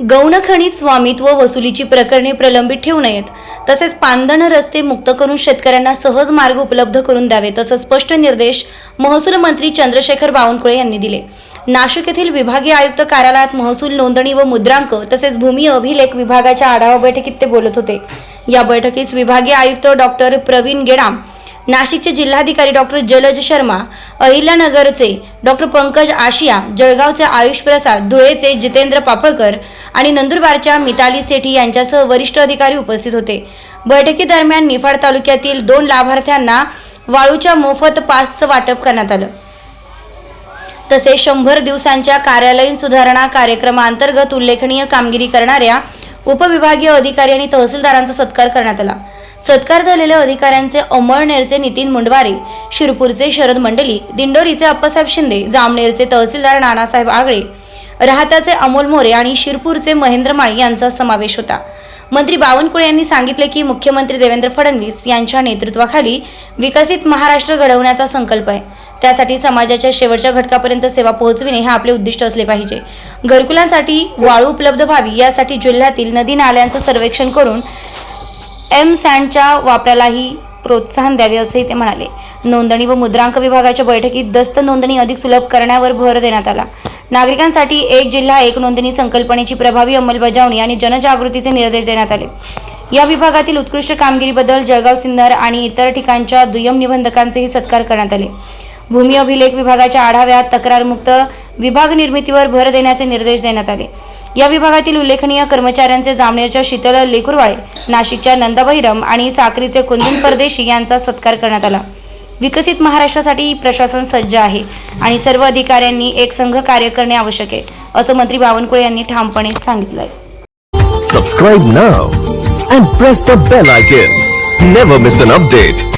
गौणखनिज स्वामित्व वसुलीची प्रकरणे प्रलंबित ठेवू नयेत. तसेच पांदण रस्ते मुक्त करून शेतकऱ्यांना सहज मार्ग उपलब्ध करून द्यावे तसं स्पष्ट निर्देश महसूल मंत्री चंद्रशेखर बावनकुळे यांनी दिले. नाशिक येथील विभागीय आयुक्त कार्यालयात महसूल नोंदणी व मुद्रांक तसेच भूमी अभिलेख विभागाच्या आढावा बैठकीत ते बोलत होते. या बैठकीस विभागीय आयुक्त डॉक्टर प्रवीण गेडाम नाशिकचे जिल्हाधिकारी डॉक्टर जलज शर्मा अहिल्यानगरचे डॉक्टर पंकज आशिया जळगावचे आयुष प्रसाद धुळेचे जितेंद्र पापळकर आणि नंदुरबारच्या मिताली सेठी यांच्यासह वरिष्ठ अधिकारी उपस्थित होते. बैठकीदरम्यान निफाड तालुक्यातील दोन लाभार्थ्यांना वाळूच्या मोफत पासचं वाटप करण्यात आलं. तसेच शंभर दिवसांच्या कार्यालयीन सुधारणा कार्यक्रमाअंतर्गत उल्लेखनीय कामगिरी करणाऱ्या उपविभागीय अधिकारी आणि तहसीलदारांचा सत्कार करण्यात आला. सत्कार झालेल्या अधिकाऱ्यांचे अमळनेरचे नितीन मुंडवारे शिरपूरचे शरद मंडली दिंडोरीचे अप्पासाहेब शिंदे जामनेरचे तहसीलदार नानासाहेब आगळे राहताचे अमोल मोरे आणि शिरपूरचे महेंद्र माळी यांचा समावेश होता. मंत्री बावनकुळे यांनी सांगितले की मुख्यमंत्री देवेंद्र फडणवीस यांच्या नेतृत्वाखाली विकसित महाराष्ट्र घडवण्याचा संकल्प आहे. त्यासाठी समाजाच्या शेवटच्या घटकापर्यंत सेवा पोहोचविणे हे आपले उद्दिष्ट असले पाहिजे. घरकुलांसाठी वाळू उपलब्ध व्हावी यासाठी जिल्ह्यातील नदी नाल्यांचं सर्वेक्षण करून एम सँडच्या वापरालाही प्रोत्साहन द्यावे असेही ते म्हणाले. नोंदणी व मुद्रांक विभागाच्या बैठकीत दस्त नोंदणी अधिक सुलभ करण्यावर भर देण्यात आला. नागरिकांसाठी एक जिल्हा एक नोंदणी संकल्पनेची प्रभावी अंमलबजावणी आणि जनजागृतीचे निर्देश देण्यात आले. या विभागातील उत्कृष्ट कामगिरीबद्दल जळगाव सिन्नर आणि इतर ठिकाणच्या दुय्यम निबंधकांचेही सत्कार करण्यात आले. भूमी अभिलेख विभागाच्या आढाव्यात तक्रारमुक्त विभाग निर्मितीवर भर देण्याचे निर्देश देण्यात आले. या विभागातील उल्लेखनीय कर्मचाऱ्यांचे जामनेरच्या शीतल लेकुरवाळे नाशिकच्या नंदाभैरम आणि साक्रीचे कुंदन परदेशी यांचा सत्कार करण्यात आला. विकसित महाराष्ट्रासाठी प्रशासन सज्ज आहे आणि सर्व अधिकाऱ्यांनी एक संघ कार्य करणे आवश्यक आहे असं मंत्री बावनकुळे यांनी ठामपणे सांगितलंय. Subscribe now and press the bell icon never miss an update